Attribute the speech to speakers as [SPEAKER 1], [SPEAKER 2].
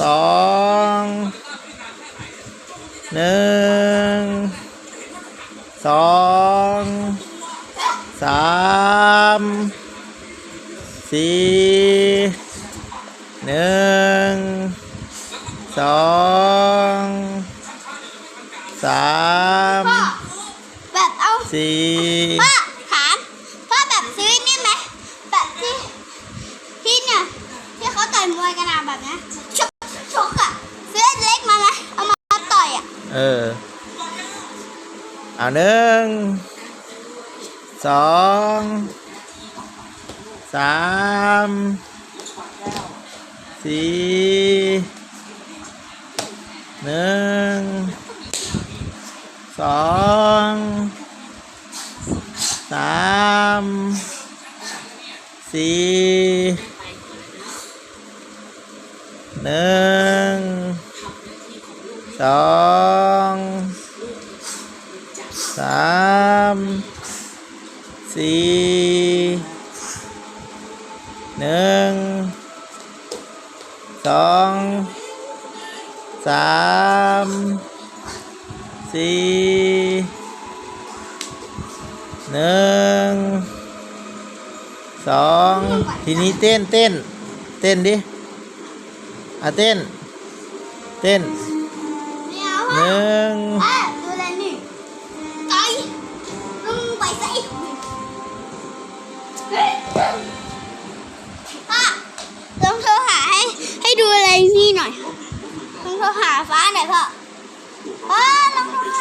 [SPEAKER 1] สองหนึ่งสองสามสี่หนึ่งสองสาม
[SPEAKER 2] พ่อแบบเอา
[SPEAKER 1] สี่
[SPEAKER 2] พ่อถามพ่อแบบซื้อนี่ไหมแบบที่ที่เนี่ยที่เขา แบบนี้ชกชกอะซื้อเล็กมาไหมเอามาต่อยอะ
[SPEAKER 1] เออ เอาหนึ่งสองสามสี่หนึ่งสองสามสี่ หนึ่งสองสามสี่หนึ่งสองสามสี่หนึ่งสองทีนี้เต้นเต้น เต้นดิ อะเต้น เต้น
[SPEAKER 2] ไม่เอา
[SPEAKER 1] ห
[SPEAKER 2] พ่อ
[SPEAKER 1] นึ่ง
[SPEAKER 2] เอ้ยดูอะไรนี่ต่อยลงไปสิพ่อลองโทรหาให้ให้ดูอะไรนี่หน่อยลองโทรหาฟ้าหน่อยพ่อพ่อลองโทรหา